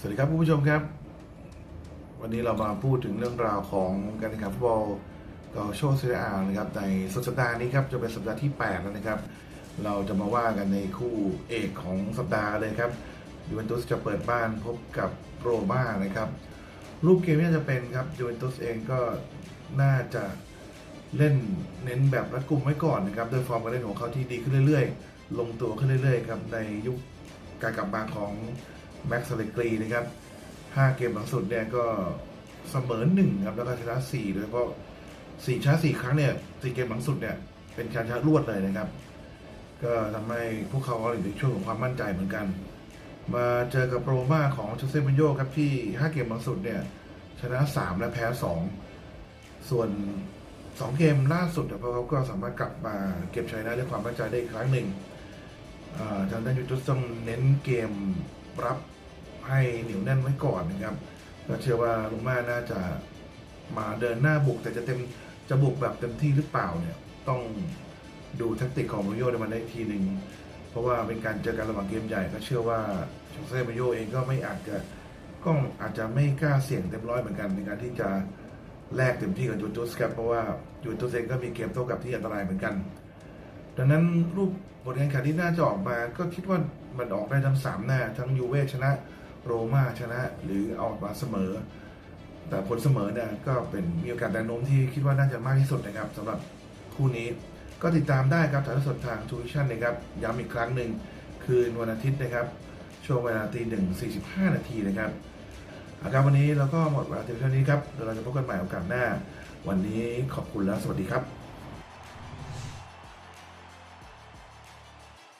สวัสดีครับคุณผู้ชมครับ วันนี้เรามาพูดถึงเรื่องราวของการแข่งขันฟุตบอลกอโชเซียอานะครับในสุดสัปดาห์นี้ครับจะเป็นสัปดาห์ที่ 8 แล้วนะครับ เราจะมาว่ากันในคู่เอกของสัปดาห์เลยครับยูเวนตุสจะเปิดบ้านพบกับโรม่านะครับรูปเกมที่จะเป็นครับยูเวนตุสเองก็น่าจะเล่นเน้นแบบรัดกุมไว้ก่อนนะครับโดยฟอร์มการเล่นของเขาที่ดีขึ้นเรื่อยๆ ลงตัวขึ้นเรื่อยๆครับในยุคการกลับมาของ แม็กซ์เลกรีนะครับ5เกมหลังสุดเนี่ยก็เสมอหนึ่งครับแล้วก็ชนะ4โดยเฉพาะ4ชนะ4ครั้งเนี่ย4เกมหลังสุดเนี่ยเป็นการชนะรวดเลยนะครับ ก็ทำให้พวกเขาอยู่ในช่วงของความมั่นใจเหมือนกัน มาเจอกับโรม่าของโจเซ่มิโยครับที่5เกมหลังสุดเนี่ยชนะ3และแพ้2ส่วน2เกมล่าสุดเนี่ยพวกเขาก็สามารถกลับมาเก็บชัยชนะด้วยความมั่นใจได้อีกครั้งหนึ่งทางด้านยูทูสต้องเน้นเกมรับ ให้เหนียวแน่นไว้ก่อนนะครับก็เชื่อว่าโรม่าน่าจะมาเดินหน้าบุก แต่จะเต็มจะบุกแบบเต็มที่หรือเปล่าเนี่ยต้องดูแทคติกของมูริโญ่ในวันนี้อีกทีหนึ่งเพราะว่าเป็นการเจอกันระหว่างเกมใหญ่ก็เชื่อว่าโจเซ่มาโยเองก็ไม่อาจจะก็อาจจะไม่กล้าเสี่ยงเต็มร้อยเหมือนกันในการที่จะแลกเต็มที่กับยูทูสครับเพราะว่ายูทูสเองก็มีเกมโต้กลับที่อันตรายเหมือนกัน ดังนั้นรูปผลการแข่งขันที่น่าจะออกมา ก็คิดว่ามันออกได้ทั้งสามหน้า ทั้งยูเว่ชนะ โรม่าชนะ หรือออกมาเสมอ แต่ผลเสมอเนี่ยก็เป็นมีโอกาสแนวโน้มที่คิดว่าน่าจะมากที่สุดนะครับสำหรับคู่นี้ก็ติดตามได้ครับถ่ายทอดสดทางทูวิชั่นนะครับย้ำอีกครั้งหนึ่งคืนวันอาทิตย์นะครับ ช่วงเวลาตีหนึ่งสี่สิบห้านาทีนะครับอาการวันนี้เราก็หมดเวลาเท่านี้ครับเดี๋ยวเราจะพบกันใหม่โอกาสหน้า วันนี้ขอบคุณและสวัสดีครับ